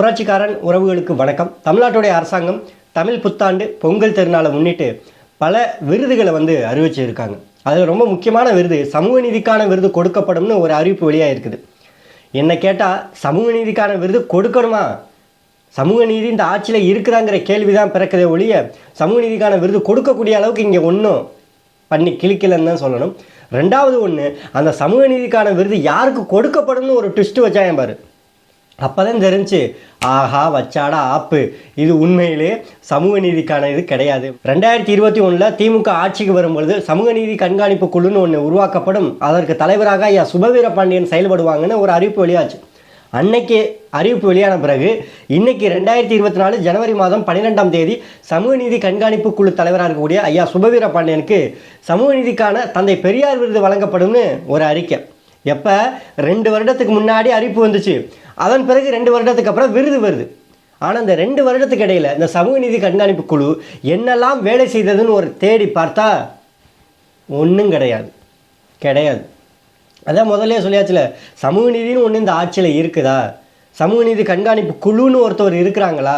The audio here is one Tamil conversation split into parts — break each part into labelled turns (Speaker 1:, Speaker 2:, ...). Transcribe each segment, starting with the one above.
Speaker 1: புரட்சிக்காரன் உறவுகளுக்கு வணக்கம். தமிழ்நாட்டுடைய அரசாங்கம் தமிழ் புத்தாண்டு பொங்கல் திருநாளை முன்னிட்டு பல விருதுகளை வந்து அறிவிச்சிருக்காங்க. அதில் ரொம்ப முக்கியமான விருது சமூக நீதிக்கான விருது கொடுக்கப்படும்னு ஒரு அறிவிப்பு வெளியாக இருக்குது என்னை கேட்டால் சமூக நீதிக்கான விருது கொடுக்கணுமா? சமூக நீதி இந்த ஆட்சியில் இருக்குதாங்கிற கேள்வி தான் பிறக்கதே ஒழிய சமூக நீதிக்கான விருது கொடுக்கக்கூடிய அளவுக்கு இங்கே ஒன்றும் பண்ணி கிழிக்கலன்னு தான் சொல்லணும். ரெண்டாவது ஒன்று அந்த சமூக நீதிக்கான விருது யாருக்கு கொடுக்கப்படும்னு ஒரு ட்விஸ்ட் வச்சாயன் பாரு. அப்போ தான் தெரிஞ்சு ஆஹா வச்சாடா ஆப்பு. இது உண்மையிலே சமூக நீதிக்கான இது கிடையாது. ரெண்டாயிரத்தி இருபத்தி ஒன்றில் திமுக ஆட்சிக்கு வரும்பொழுது சமூக நீதி கண்காணிப்பு குழுன்னு ஒன்று உருவாக்கப்படும். அதற்கு தலைவராக ஐயா சுபவீர பாண்டியன் செயல்படுவாங்கன்னு ஒரு அறிவிப்பு வெளியாச்சு. அன்னைக்கு அறிவிப்பு வெளியான பிறகு இன்னைக்கு ரெண்டாயிரத்தி இருபத்தி நாலு ஜனவரி மாதம் பன்னிரெண்டாம் தேதி சமூக நீதி கண்காணிப்பு குழு தலைவராக இருக்கக்கூடிய ஐயா சுபவீர பாண்டியனுக்கு சமூக நீதிக்கான தந்தை பெரியார் விருது வழங்கப்படும்னு ஒரு அறிக்கை. எப்போ? ரெண்டு வருடத்துக்கு முன்னாடி அறிவிப்பு வந்துச்சு. அதன் பிறகு ரெண்டு வருடத்துக்கு அப்புறம் விருது வருது. ஆனால் இந்த ரெண்டு வருடத்துக்கு இடையில இந்த சமூக நீதி கண்காணிப்பு குழு என்னெல்லாம் வேலை செய்ததுன்னு ஒரு தேடி பார்த்தா ஒன்றும் கிடையாது. கிடையாது. அதான் முதல்ல சொல்லியாச்சுல சமூக நீதினு ஒன்று இந்த ஆட்சியில் இருக்குதா? சமூக நீதி கண்காணிப்பு குழுன்னு ஒருத்தவர் இருக்கிறாங்களா?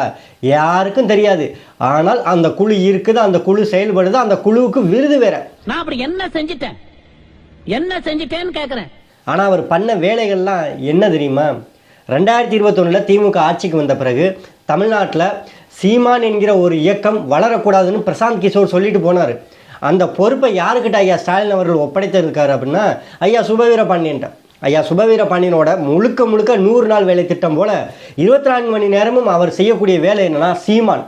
Speaker 1: யாருக்கும் தெரியாது. ஆனால் அந்த குழு இருக்குது அந்த குழு செயல்படுது அந்த குழுவுக்கு விருது வேற.
Speaker 2: நான் அப்படி என்ன செஞ்சிட்டேன்? என்ன செஞ்சிட்டேன்னு கேக்குறேன்.
Speaker 1: ஆனால் அவர் பண்ண வேலைகள்லாம் என்ன தெரியுமா? ரெண்டாயிரத்தி இருபத்தொன்னில் திமுக ஆட்சிக்கு வந்த பிறகு தமிழ்நாட்டில் சீமான் என்கிற ஒரு இயக்கம் வளரக்கூடாதுன்னு பிரசாந்த் கிஷோர் சொல்லிட்டு போனார். அந்த பொறுப்பை யாருக்கிட்ட ஐயா ஸ்டாலின் அவர்கள் ஒப்படைத்திருக்காரு அப்படின்னா ஐயா சுபவீர பாண்டியன்ட்ட ஐயா சுபவீர பாண்டியனோட முழுக்க முழுக்க நூறு நாள் வேலை திட்டம் போல் இருபத்தி நான்கு மணி நேரமும் அவர் செய்யக்கூடிய வேலை என்னென்னா சீமான்.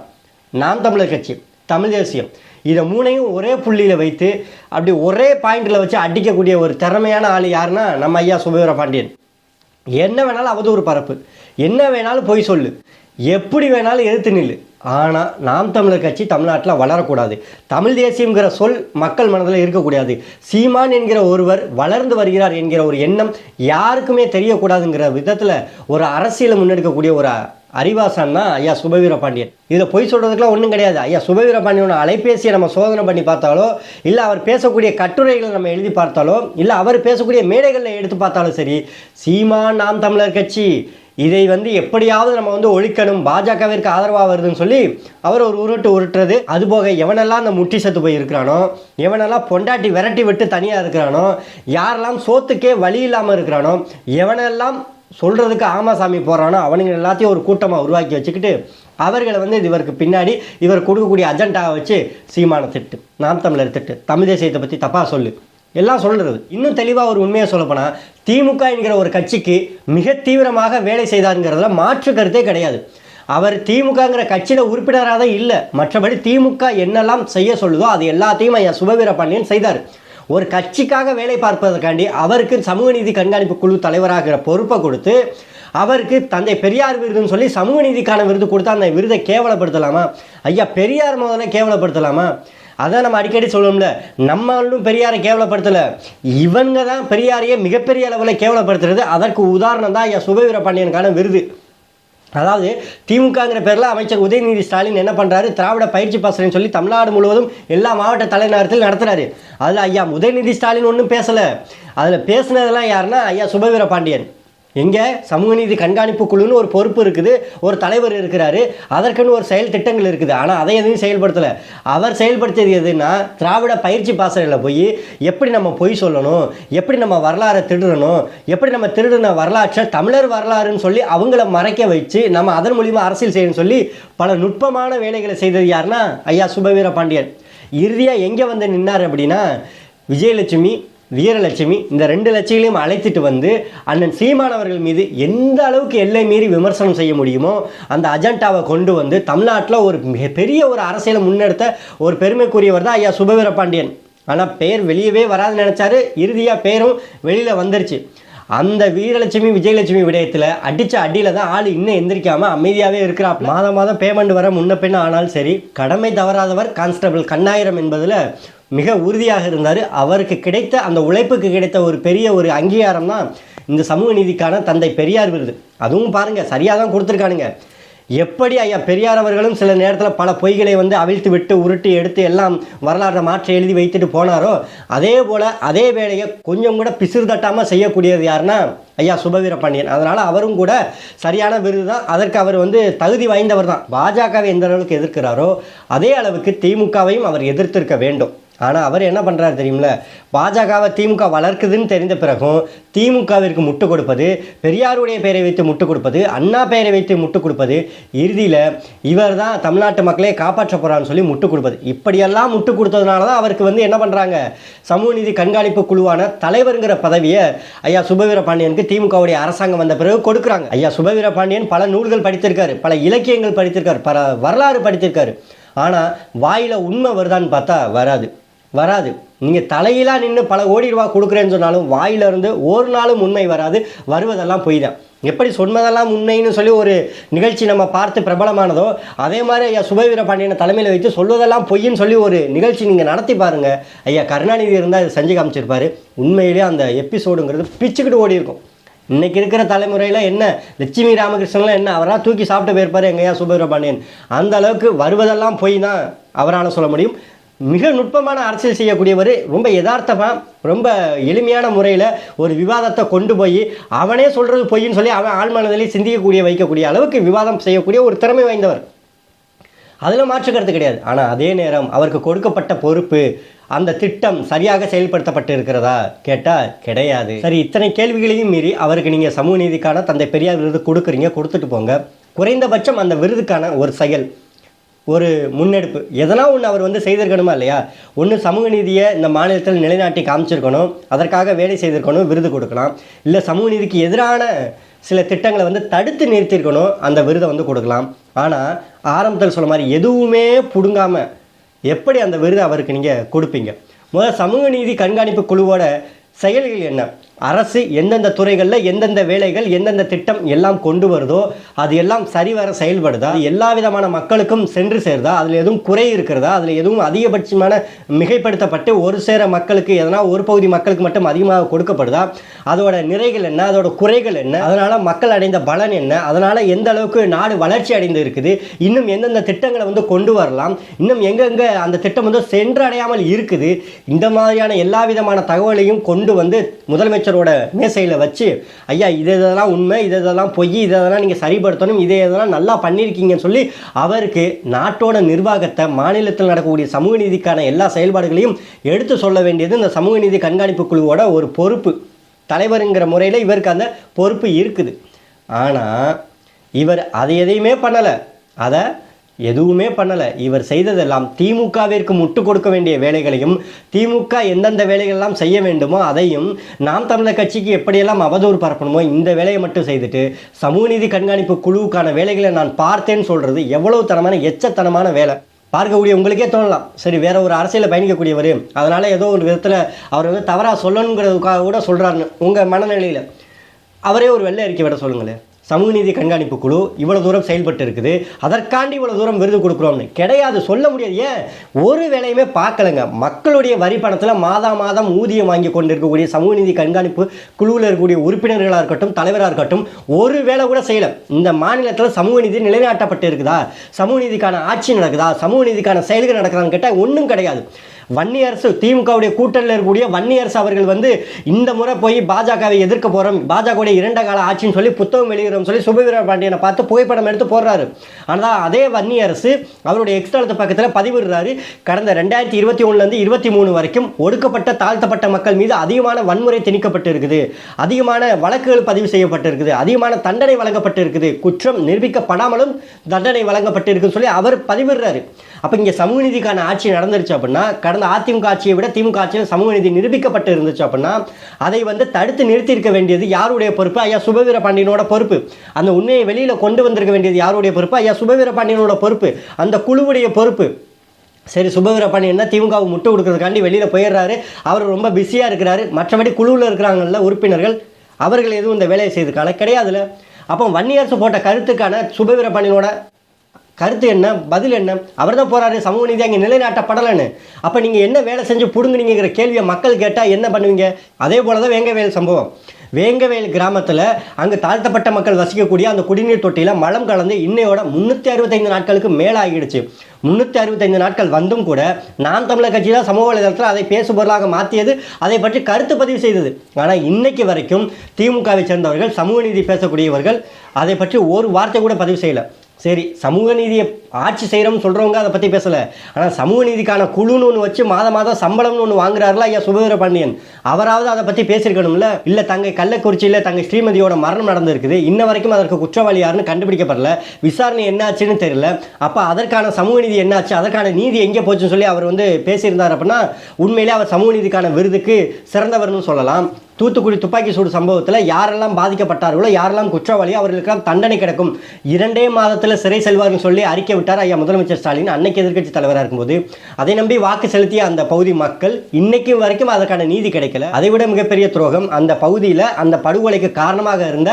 Speaker 1: நாம் தமிழர் கட்சி தமிழ் தேசியம். இதை மூணையும் ஒரே புள்ளியில் வைத்து அப்படி ஒரே பாயிண்டில் வச்சு அடிக்கக்கூடிய ஒரு திறமையான ஆள் யாருன்னா நம்ம ஐயா சுபவீர பாண்டியன் என்ன வேணாலும் அவதூறு பரப்பு. என்ன வேணாலும் பொய் சொல்லு. எப்படி வேணாலும் எதிர்த்து நில்லு. ஆனால் நாம் தமிழர் கட்சி தமிழ்நாட்டில் வளரக்கூடாது. தமிழ் தேசியங்கிற சொல் மக்கள் மனதில் இருக்கக்கூடாது. சீமான் என்கிற ஒருவர் வளர்ந்து வருகிறார் என்கிற ஒரு எண்ணம் யாருக்குமே தெரியக்கூடாதுங்கிற விதத்தில் ஒரு அரசியலை முன்னெடுக்கக்கூடிய ஒரு அறிவாசன்னா ஐயா சுபவீர பாண்டியன். இதில் பொய் சொல்கிறதுக்குலாம் ஒன்றும் கிடையாது. ஐயா சுபவீர பாண்டியனோட அலைபேசியை நம்ம சோதனை பண்ணி பார்த்தாலோ இல்லை அவர் பேசக்கூடிய கட்டுரைகளை நம்ம எழுதி பார்த்தாலோ இல்லை அவர் பேசக்கூடிய மேடைகளில் எடுத்து பார்த்தாலும் சரி சீமான் நாம் தமிழர் கட்சி இதை வந்து எப்படியாவது நம்ம வந்து ஒழிக்கணும். பாஜகவிற்கு ஆதரவாக வருதுன்னு சொல்லி அவர் ஒரு உருட்டு உருட்டுறது. அதுபோக எவனெல்லாம் அந்த முட்டி சத்து போய் இருக்கிறானோ எவனெல்லாம் பொண்டாட்டி விரட்டி விட்டு தனியாக இருக்கிறானோ யாரெல்லாம் சோத்துக்கே வழி இல்லாமல் இருக்கிறானோ எவனெல்லாம் சொல்கிறதுக்கு ஆமாசாமி போகிறானோ அவனுங்க எல்லாத்தையும் ஒரு கூட்டமாக உருவாக்கி வச்சுக்கிட்டு அவர்களை வந்து இவருக்கு பின்னாடி இவர் கொடுக்கக்கூடிய அஜெண்டாவை வச்சு சீமான திட்டு நாம் தமிழர் திட்டு தமிழ் தேசியத்தை பற்றி தப்பாக சொல்லு. எல்லாம் சொல்கிறது இன்னும் தெளிவாக ஒரு உண்மையை சொல்லப்போனால் திமுக என்கிற ஒரு கட்சிக்கு மிக தீவிரமாக வேலை செய்தாருங்கிறதுல மாற்று கருத்தே கிடையாது. அவர் திமுகங்கிற கட்சியில் உறுப்பினராக தான் இல்லை. மற்றபடி திமுக என்னெல்லாம் செய்ய சொல்லுதோ அது எல்லாத்தையும் ஐயா சுபவீர பாண்டியன் செய்தார். ஒரு கட்சிக்காக வேலை பார்ப்பதற்காண்டி அவருக்கு சமூக நீதி கண்காணிப்பு குழு தலைவராகிற பொறுப்பை கொடுத்து அவருக்கு தந்தை பெரியார் விருதுன்னு சொல்லி சமூக நீதிக்கான விருது கொடுத்தா அந்த விருதை கேவலப்படுத்தலாமா? ஐயா பெரியார் முதல்ல கேவலப்படுத்தலாமா? அதான் நம்ம அடிக்கடி சொல்லுவோம்ல நம்மளும் பெரியாரை கேவலப்படுத்தலை. இவங்க தான் பெரியாரையே மிகப்பெரிய அளவில் கேவலப்படுத்துறது. அதற்கு உதாரணம் தான் ஐயா சுபவீர பாண்டியனுக்கான விருது. அதாவது திமுகங்கிற பேரில் அமைச்சர் உதயநிதி ஸ்டாலின் என்ன பண்ணுறாரு திராவிட பயிற்சி பாசறைன்னு சொல்லி தமிழ்நாடு முழுவதும் எல்லா மாவட்ட தலைநகரத்தில் நடத்துகிறாரு அதில் ஐயா உதயநிதி ஸ்டாலின் ஒன்றும் பேசலை. அதில் பேசுனதெல்லாம் யாருன்னா ஐயா சுபவீர பாண்டியன். எங்கே சமூக நீதி கண்காணிப்பு குழுன்னு ஒரு பொறுப்பு இருக்குது ஒரு தலைவர் இருக்கிறாரு அதற்குன்னு ஒரு செயல் திட்டங்கள் இருக்குது. ஆனால் அதை எதுவும் செயல்படுத்தலை. அவர் செயல்படுத்தியது எதுன்னா திராவிட பயிற்சி பாசறையில் போய் எப்படி நம்ம பொய் சொல்லணும் எப்படி நம்ம வரலாறை திருடணும் எப்படி நம்ம திருடின வரலாற்றை தமிழர் வரலாறுன்னு சொல்லி அவங்கள மறைக்க வச்சு நம்ம அதன் மூலியமாக அரசியல் செய்யணும்னு சொல்லி பல நுட்பமான வேலைகளை செய்தது யாருன்னா ஐயா சுபவீர பாண்டியன். இறுதியாக எங்கே வந்து நின்னார் அப்படின்னா விஜயலட்சுமி வீரலட்சுமி இந்த ரெண்டு லட்சிகளையும் அழைத்துட்டு வந்து அண்ணன் சீமானவர்கள் மீது எந்த அளவுக்கு எல்லை மீறி விமர்சனம் செய்ய முடியுமோ அந்த அஜெண்டாவை கொண்டு வந்து தமிழ்நாட்டில் ஒரு மிகப்பெரிய ஒரு அரசியலை முன்னெடுத்த ஒரு பெருமைக்குரியவர் தான் ஐயா சுபவீர பாண்டியன். ஆனால் பெயர் வெளியவே வராதுன்னு நினச்சாரு. இறுதியாக பேரும் வெளியில் வந்துருச்சு. அந்த வீரலட்சுமி விஜயலட்சுமி விடயத்தில் அடித்த அடியில் தான் ஆள் இன்னும் எந்திரிக்காமல் அமைதியாகவே இருக்கிறார் மாதம் மாதம் பேமெண்ட் வர முன்ன பின்ன ஆனாலும் சரி கடமை தவறாதவர் கான்ஸ்டபிள் கண்ணாயிரம் என்பதில் மிக உறுதியாக இருந்தார். அவருக்கு கிடைத்த அந்த உழைப்புக்கு கிடைத்த ஒரு பெரிய ஒரு அங்கீகாரம் தான் இந்த சமூக நீதிக்கான தந்தை பெரியார் விருது. அதுவும் பாருங்கள் சரியாக தான் கொடுத்துருக்கானுங்க. எப்படி ஐயா பெரியார் அவர்களும் சில நேரத்தில் பல பொய்களை வந்து அவிழ்த்து விட்டு உருட்டி எடுத்து எல்லாம் வரலாற்றை மாற்றி எழுதி வைத்துட்டு போனாரோ அதே போல் அதே வேலையை கொஞ்சம் கூட பிசிறு தட்டாமல் செய்யக்கூடியது யாருன்னா ஐயா சுபவீர பாண்டியன் அதனால் அவரும் கூட சரியான விருது தான் அதற்கு அவர் வந்து தகுதி வாய்ந்தவர் தான். பாஜகவை எந்த அளவுக்கு எதிர்க்கிறாரோ அதே அளவுக்கு திமுகவையும் அவர் எதிர்த்திருக்க வேண்டும். ஆனால் அவர் என்ன பண்ணுறாரு தெரியுமில? பாஜகவை திமுக வளர்க்குதுன்னு தெரிந்த பிறகும் திமுகவிற்கு முட்டு கொடுப்பது பெரியாருடைய பெயரை வைத்து முட்டு கொடுப்பது அண்ணா பெயரை வைத்து முட்டு கொடுப்பது இறுதியில் இவர் தான் தமிழ்நாட்டு மக்களே காப்பாற்ற போகிறான்னு சொல்லி முட்டு கொடுப்பது. இப்படியெல்லாம் முட்டு கொடுத்ததுனால தான் அவருக்கு வந்து என்ன பண்ணுறாங்க சமூக நீதி கண்காணிப்பு குழுவான தலைவருங்கிற பதவியை ஐயா சுபவீர பாண்டியனுக்கு திமுகவுடைய அரசாங்கம் வந்த பிறகு கொடுக்குறாங்க. ஐயா சுபவீர பாண்டியன் பல நூல்கள் படித்திருக்காரு பல இலக்கியங்கள் படித்திருக்காரு பல வரலாறு படித்திருக்காரு. ஆனால் வாயில் உண்மை வருதான்னு பார்த்தா வராது. வராது. நீங்கள் தலையிலாக நின்று பல கோடி ரூபா கொடுக்குறேன்னு சொன்னாலும் வாயிலிருந்து ஒரு நாளும் உண்மை வராது. வருவதெல்லாம் பொய் தான் எப்படி சொன்னதெல்லாம் உண்மைன்னு சொல்லி ஒரு நிகழ்ச்சி நம்ம பார்த்து பிரபலமானதோ அதே மாதிரி ஐயா சுபவீர பாண்டியனை தலைமையில் வைத்து சொல்வதெல்லாம் பொய்ன்னு சொல்லி ஒரு நிகழ்ச்சி நீங்கள் நடத்தி பாருங்கள் ஐயா கருணாநிதி இருந்தால் இதை செஞ்சு காமிச்சிருப்பார். உண்மையிலேயே அந்த எபிசோடுங்கிறது பிச்சுக்கிட்டு ஓடி இருக்கும். இன்றைக்கி இருக்கிற தலைமுறையில் என்ன லட்சுமி ராமகிருஷ்ணன்லாம் என்ன அவராக தூக்கி சாப்பிட்டு போயிருப்பாரு எங்கய்யா சுபவீர பாண்டியன். அந்த அளவுக்கு வருவதெல்லாம் பொய் தான் அவரால் சொல்ல முடியும். மிக நுட்பமான அரசியல் செய்யக்கூடியவர் ரொம்ப யதார்த்தமாக ரொம்ப எளிமையான முறையில் ஒரு விவாதத்தை கொண்டு போய் அவனே சொல்கிறது பொய்ன்னு சொல்லி அவன் ஆழ்மனதிலே சிந்திக்கக்கூடிய வைக்கக்கூடிய அளவுக்கு விவாதம் செய்யக்கூடிய ஒரு திறமை வாய்ந்தவர். அதில் மாற்றுக்கிறது கிடையாது. ஆனால் அதே நேரம் அவருக்கு கொடுக்கப்பட்ட பொறுப்பு அந்த திட்டம் சரியாக செயல்படுத்தப்பட்டு இருக்கிறதா கேட்டால் கிடையாது. சரி இத்தனை கேள்விகளையும் மீறி அவருக்கு நீங்கள் சமூக நீதிக்கான தந்தை பெரியார் விருது கொடுக்குறீங்க கொடுத்துட்டு போங்க. குறைந்தபட்சம் அந்த விருதுக்கான ஒரு செயல் ஒரு முன்னெடுப்பு. எதனா ஒன்று அவர் வந்து செய்திருக்கணுமா இல்லையா? ஒன்று சமூக நீதியை இந்த மாநிலத்தில் நிலைநாட்டி காமிச்சிருக்கணும். அதற்காக வேலை செய்திருக்கணும் விருது கொடுக்கலாம். இல்லை சமூக நீதிக்கு எதிரான சில திட்டங்களை வந்து தடுத்து நிறுத்தியிருக்கணும் அந்த விருதை வந்து கொடுக்கலாம். ஆனால் ஆரம்பத்தில் சொல்ல மாதிரி எதுவுமே பிடுங்காமல் எப்படி அந்த விருதை அவருக்கு நீங்கள் கொடுப்பீங்க? முதல்ல சமூக நீதி கண்காணிப்பு குழுவோட செயல்கள் என்ன? அரசு எந்தெந்த துறைகளில் எந்தெந்த வேலைகள் எந்தெந்த திட்டம் எல்லாம் கொண்டு வருதோ அது எல்லாம் சரிவர செயல்படுதா? எல்லா விதமான மக்களுக்கும் சென்று சேருதா? அதில் எதுவும் குறை இருக்கிறதா? அதில் எதுவும் அதிகபட்சமான மிகைப்படுத்தப்பட்டு ஒரு சேர மக்களுக்கு எதனா ஒரு பகுதி மக்களுக்கு மட்டும் அதிகமாக கொடுக்கப்படுதா? அதோட நிறைகள் என்ன? அதோட குறைகள் என்ன? அதனால் மக்கள் அடைந்த பலன் என்ன? அதனால் எந்த அளவுக்கு நாடு வளர்ச்சி அடைந்து இருக்குது? இன்னும் எந்தெந்த திட்டங்களை வந்து கொண்டு வரலாம்? இன்னும் எங்கெங்கே அந்த திட்டம் வந்து சென்றடையாமல் இருக்குது? இந்த மாதிரியான எல்லா விதமான தகவலையும் கொண்டு வந்து முதலமைச்சர் முதலமைச்சரோட மேசையில் வச்சு ஐயா இது இதெல்லாம் உண்மை இது இதெல்லாம் பொய் இது இதெல்லாம் நீங்கள் சரிப்படுத்தணும் இதை இதெல்லாம் நல்லா பண்ணியிருக்கீங்கன்னு சொல்லி அவருக்கு நாட்டோட நிர்வாகத்தை மாநிலத்தில் நடக்கக்கூடிய சமூக நீதிக்கான எல்லா செயல்பாடுகளையும் எடுத்து சொல்ல வேண்டியது இந்த சமூக நீதி கண்காணிப்பு குழுவோட ஒரு பொறுப்பு. தலைவருங்கிற முறையில் இவருக்கு அந்த பொறுப்பு இருக்குது. ஆனால் இவர் அதை எதையுமே பண்ணலை. அதை எதுவுமே பண்ணலை. இவர் செய்ததெல்லாம் திமுகவிற்கு முட்டு கொடுக்க வேண்டிய வேலைகளையும் திமுக எந்தெந்த வேலைகள்லாம் செய்ய வேண்டுமோ அதையும் நாம் தமிழர் கட்சிக்கு எப்படியெல்லாம் அவதூறு பரப்பணுமோ இந்த வேலையை மட்டும் செய்துட்டு சமூக நீதி கண்காணிப்பு குழுவுக்கான வேலைகளை நான் பார்த்தேன்னு சொல்கிறது எவ்வளவு தனமான எச்சத்தனமான வேலை. பார்க்கக்கூடிய உங்களுக்கே தோணலாம். சரி வேற ஒரு அரசியலில் பயணிக்கக்கூடியவர். அதனால் ஏதோ ஒரு விதத்தில் அவர் வந்து தவறாக சொல்லணுங்கிறதுக்காக கூட சொல்கிறாருன்னு உங்கள் மனநிலையில். அவரே ஒரு வெள்ளை அறிக்கை விட சொல்லுங்களேன். சமூக நீதி கண்காணிப்பு குழு இவ்வளோ தூரம் செயல்பட்டு இருக்குது அதற்காண்டி இவ்வளோ தூரம் விருது கொடுக்குறோம்னு. கிடையாது சொல்ல முடியாது. ஏன்? ஒரு வேலையுமே பார்க்கலங்க. மக்களுடைய வரி பணத்தில் மாதா மாதம் ஊதியம் வாங்கி கொண்டு இருக்கக்கூடிய சமூக நீதி கண்காணிப்பு குழுவில் இருக்கக்கூடிய உறுப்பினர்களாக இருக்கட்டும் தலைவராக இருக்கட்டும் ஒரு வேலை கூட செய்யலை. இந்த மாநிலத்தில் சமூக நீதி நிலைநாட்டப்பட்டு இருக்குதா சமூக நீதிக்கான ஆட்சி நடக்குதா? சமூக நீதிக்கான செயல்கள் நடக்குதான்னு கேட்டால் ஒன்றும் கிடையாது. வன்னியரசு திமுகவுடைய கூட்டணியில் இருக்கக்கூடிய வன்னியரசு அவர்கள் வந்து இந்த முறை போய் பாஜகவை எதிர்க்க போகிறோம் பாஜகவுடைய இரண்ட கால ஆட்சின்னு சொல்லி புத்தகம் வெளியிடும் சொல்லி சுபவீர பாண்டியனை பார்த்து புகைப்படம் எடுத்து போடுறாரு. ஆனால் அதே வன்னியரசு அவருடைய எக்ஸ்தலத்து பக்கத்தில் பதிவிடுறாரு. கடந்த ரெண்டாயிரத்தி இருபத்தி ஒன்றுலேருந்து இருபத்தி மூணு வரைக்கும் ஒடுக்கப்பட்ட தாழ்த்தப்பட்ட மக்கள் மீது அதிகமான வன்முறை திணிக்கப்பட்டு இருக்குது அதிகமான வழக்குகள் பதிவு செய்யப்பட்டிருக்குது. அதிகமான தண்டனை வழங்கப்பட்டு இருக்குது குற்றம் நிரூபிக்கப்படாமலும் தண்டனை வழங்கப்பட்டு இருக்குன்னு சொல்லி அவர் பதிவிடுறாரு. அப்போ இங்கே சமூக நீதிக்கான ஆட்சி நடந்துருச்சு அப்படின்னா கடந்த அதிமுக ஆட்சியை விட திமுக ஆட்சியில் சமூக நீதி நிரூபிக்கப்பட்டு இருந்துச்சு அப்படின்னா அதை வந்து தடுத்து நிறுத்தியிருக்க வேண்டியது யாருடைய பொறுப்பு? ஐயா சுபவீர பாண்டியனோட பொறுப்பு. அந்த உண்மையை வெளியில் கொண்டு வந்திருக்க வேண்டியது யாருடைய பொறுப்பு? ஐயா சுபவீர பாண்டியனோட பொறுப்பு. அந்த குழுவுடைய பொறுப்பு. சரி சுபவீர பாண்டியன் தான் திமுகவை முட்டு கொடுக்கறதுக்காண்டி வெளியில் போயிடுறாரு. அவர் ரொம்ப பிஸியாக இருக்கிறாரு. மற்றபடி குழுவில் இருக்கிறாங்கல்ல உறுப்பினர்கள் அவர்கள் எதுவும் இந்த வேலையை செய்திருக்காங்க கிடையாதுல்ல. அப்போ வன்னியரசு போட்ட கருத்துக்கான சுபவீர பாண்டியனோட கருத்து என்ன? பதில் என்ன? அவர் தான் போகிறாரு சமூக நீதி அங்கே நிலைநாட்டப்படலைன்னு. அப்போ நீங்கள் என்ன வேலை செஞ்சு பிடுங்குனீங்கிற கேள்வியை மக்கள் கேட்டால் என்ன பண்ணுவீங்க? அதே போல தான் வேங்கவேல் சம்பவம். வேங்கவேல் கிராமத்தில் அங்கே தாழ்த்தப்பட்ட மக்கள் வசிக்கக்கூடிய அந்த குடிநீர் தொட்டியில் மலம் கலந்து இன்னையோட முந்நூற்றி அறுபத்தைந்து நாட்களுக்கு மேலே ஆகிடுச்சு முந்நூற்றி அறுபத்தைந்து நாட்கள் வந்தும் கூட நான் தமிழர் கட்சி தான் சமூக வலைதளத்தில் அதை பேசுபொருளாக மாற்றியது அதை பற்றி கருத்து பதிவு செய்தது. ஆனால் இன்னைக்கு வரைக்கும் திமுகவை சேர்ந்தவர்கள் சமூக நீதி பேசக்கூடியவர்கள் அதை பற்றி ஒரு வார்த்தை கூட பதிவு செய்யலை. சரி சமூக நீதியை ஆட்சி செய்கிறோம்னு சொல்கிறவங்க அதை பற்றி பேசலை. ஆனால் சமூக நீதிக்கான குழுன்னு ஒன்று வச்சு மாதம் மாதம் சம்பளம்னு ஒன்று வாங்குறாருல ஐயா சுபேந்திர பாண்டியன். அவராவது அதை பற்றி பேசியிருக்கணும்ல? இல்லை தங்கை கள்ளக்குறிச்சியில் தங்கை ஸ்ரீமதியோட மரணம் நடந்திருக்குது. இன்ன வரைக்கும் அதற்கு குற்றவாளி யாருன்னு கண்டுபிடிக்கப்படல விசாரணை என்னாச்சுன்னு தெரியல. அப்போ அதற்கான சமூக நீதி என்னாச்சு? அதற்கான நீதி எங்கே போச்சுன்னு சொல்லி அவர் வந்து பேசியிருந்தார் அப்படின்னா உண்மையிலே அவர் சமூக நீதிக்கான விருதுக்கு சிறந்தவர்னு சொல்லலாம். தூத்துக்குடி துப்பாக்கி சூடு சம்பவத்தில் யாரெல்லாம் பாதிக்கப்பட்டார்களோ யாரெல்லாம் குற்றவாளியோ அவர்களுக்கெல்லாம் தண்டனை கிடைக்கும். இரண்டே மாதத்தில் சிறை செல்வார்னு சொல்லி அறிக்கை விட்டார் ஐயா முதலமைச்சர் ஸ்டாலின். அன்னைக்கு எதிர்க்கட்சி தலைவராக இருக்கும்போது அதை நம்பி வாக்கு செலுத்திய அந்த பகுதி மக்கள் இன்னைக்கு வரைக்கும் அதற்கான நீதி கிடைக்கல. அதை விட மிகப்பெரிய துரோகம் அந்த பகுதியில் அந்த படுகொலைக்கு காரணமாக இருந்த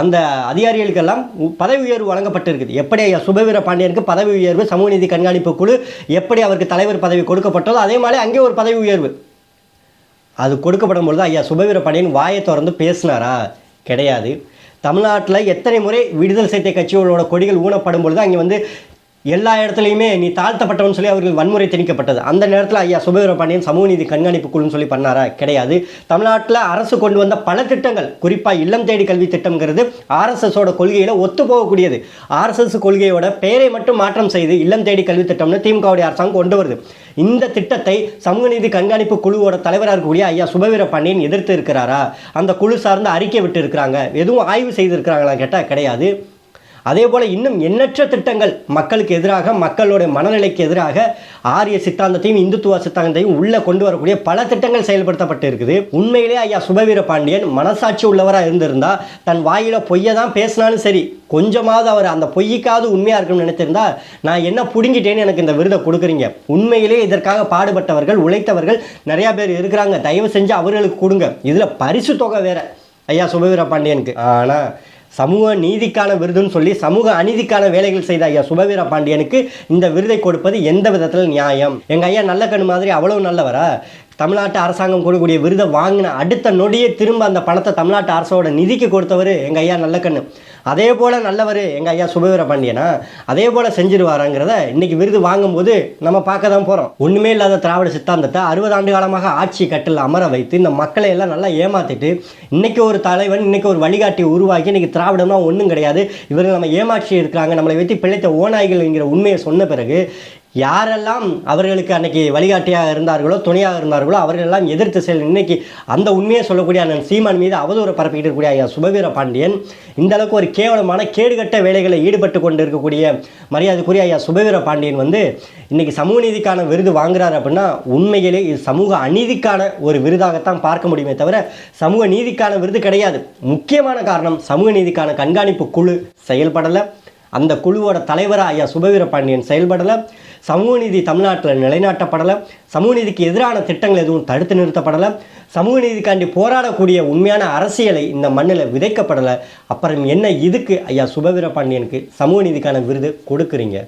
Speaker 1: அந்த அதிகாரிகளுக்கெல்லாம் பதவி உயர்வு வழங்கப்பட்டிருக்குது எப்படி ஐயா சுபவீர பாண்டியனுக்கு பதவி உயர்வு சமூக நீதி கண்காணிப்பு குழு எப்படி அவருக்கு தலைவர் பதவி கொடுக்கப்பட்டதோ அதே மாதிரி அங்கே ஒரு பதவி உயர்வு. அது கொடுக்கப்படும் பொழுது ஐயா சுபவீர பாண்டியன் வாயை திறந்து பேசினாரா? கிடையாது. தமிழ்நாட்டில் எத்தனை முறை விடுதலை சிறுத்தை கட்சிகளோட கொடிகள் ஊனப்படும் பொழுது அங்கே வந்து எல்லா இடத்துலையுமே நீ தாழ்த்தப்பட்டவன் சொல்லி அவர்கள் வன்முறை திணிக்கப்பட்டது. அந்த நேரத்தில் ஐயா சுபவீர பாண்டியன் சமூக நீதி கண்காணிப்பு குழுன்னு சொல்லி பண்ணாரா? கிடையாது. தமிழ்நாட்டில் அரசு கொண்டு வந்த பல திட்டங்கள் குறிப்பாக இல்லம் தேடி கல்வி திட்டம்ங்கிறது ஆர்எஸ்எஸோட கொள்கையில் ஒத்து போகக்கூடியது ஆர்எஸ்எஸ் கொள்கையோட பெயரை மட்டும் மாற்றம் செய்து இல்லம் தேடி கல்வி திட்டம்னு திமுகவுடைய அரசாங்கம் கொண்டு வருது. இந்த திட்டத்தை சமூக நீதி கண்காணிப்பு குழுவோட தலைவராக இருக்கக்கூடிய ஐயா சுபவீர பாண்டியன் எதிர்த்து இருக்கிறாரா? அந்த குழு சார்ந்து அறிக்கை விட்டு இருக்கிறாங்க எதுவும் ஆய்வு செய்திருக்கிறாங்களா கேட்டால் கிடையாது. அதே போல் இன்னும் எண்ணற்ற திட்டங்கள் மக்களுக்கு எதிராக மக்களுடைய மனநிலைக்கு எதிராக ஆரிய சித்தாந்தத்தையும் இந்துத்துவ சித்தாந்தத்தையும் உள்ளே கொண்டு வரக்கூடிய பல திட்டங்கள் செயல்படுத்தப்பட்டு இருக்குது. உண்மையிலே ஐயா சுபவீர பாண்டியன் மனசாட்சி உள்ளவராக இருந்திருந்தா தன் வாயில பொய்யை தான் பேசினாலும் சரி கொஞ்சமாவது அவர் அந்த பொய்யிக்காவது உண்மையாக இருக்கும்னு நினைத்திருந்தா நான் என்ன பிடுங்கிட்டேன்னு எனக்கு இந்த விருதை கொடுக்குறீங்க. உண்மையிலே இதற்காக பாடுபட்டவர்கள் உழைத்தவர்கள் நிறையா பேர் இருக்கிறாங்க. தயவு செஞ்சு அவர்களுக்கு கொடுங்க. இதில் பரிசு தொகை வேற ஐயா சுபவீர பாண்டியனுக்கு. ஆனால் சமூக நீதிக்கான விருதுன்னு சொல்லி சமூக அநீதிக்கான வேலைகள் செய்த ஐயா சுபவீர பாண்டியனுக்கு இந்த விருதை கொடுப்பது எந்த விதத்தில் நியாயம்? எங்கள் ஐயா நல்ல கண்ணு மாதிரி அவ்வளோ நல்லவரா? தமிழ்நாட்டு அரசாங்கம் கொடுக்கக்கூடிய விருதை வாங்கின அடுத்த நொடியே திரும்ப அந்த பணத்தை தமிழ்நாட்டு அரசோட நிதிக்கு கொடுத்தவர் எங்கள் ஐயா நல்லக்கண்ணு அதே போல் நல்லவர் எங்கள் ஐயா சுபவீர பாண்டியனா அதே போல் செஞ்சிருவாராங்கிறத இன்றைக்கி விருது வாங்கும்போது நம்ம பார்க்க தான் போகிறோம் ஒன்றுமே இல்லாத திராவிட சித்தாந்தத்தை அறுபது ஆண்டு காலமாக ஆட்சி கட்டில் அமர வைத்து இந்த மக்களை எல்லாம் நல்லா ஏமாற்றிட்டு இன்றைக்கி ஒரு தலைவன் இன்றைக்கி ஒரு வழிகாட்டி உருவாக்கி இன்றைக்கி திராவிடம்னா ஒன்றும் கிடையாது. இவர்கள் நம்ம ஏமாற்றி இருக்கிறாங்க. நம்மளை வைத்து பிழைத்த ஓநாய்கள் என்கிற உண்மையை சொன்ன பிறகு யாரெல்லாம் அவர்களுக்கு அன்னைக்கு வழிகாட்டியாக இருந்தார்களோ துணையாக இருந்தார்களோ அவர்களெல்லாம் எதிர்த்து செயல் இன்னைக்கு அந்த உண்மையை சொல்லக்கூடிய அண்ணன் சீமான் மீது அவதூறு பரப்பிக்கிட்டு இருக்கக்கூடிய ஐயா சுபவீர பாண்டியன் இந்த அளவுக்கு ஒரு கேவலமான கேடுகட்ட வேலைகளில் ஈடுபட்டு கொண்டு இருக்கக்கூடிய மரியாதைக்குரிய ஐயா சுபவீர பாண்டியன் வந்து இன்னைக்கு சமூக நீதிக்கான விருது வாங்குறாரு அப்படின்னா உண்மையிலே இது சமூக அநீதிக்கான ஒரு விருதாகத்தான் பார்க்க முடியுமே தவிர சமூக நீதிக்கான விருது கிடையாது. முக்கியமான காரணம் சமூக நீதிக்கான கண்காணிப்பு குழு செயல்படலை. அந்த குழுவோட தலைவராக ஐயா சுபவீர பாண்டியன் செயல்படலை. சமூக நீதி தமிழ்நாட்டில் நிலைநாட்டப்படலை. சமூக நீதிக்கு எதிரான திட்டங்கள் எதுவும் தடுத்து நிறுத்தப்படலை. சமூக நீதிக்காண்டி போராடக்கூடிய உண்மையான அரசியலை இந்த மண்ணில் விதைக்கப்படலை. அப்புறம் என்ன இதுக்கு ஐயா சுபவீர பாண்டியனுக்கு சமூக நீதிக்கான விருது கொடுக்குறீங்க?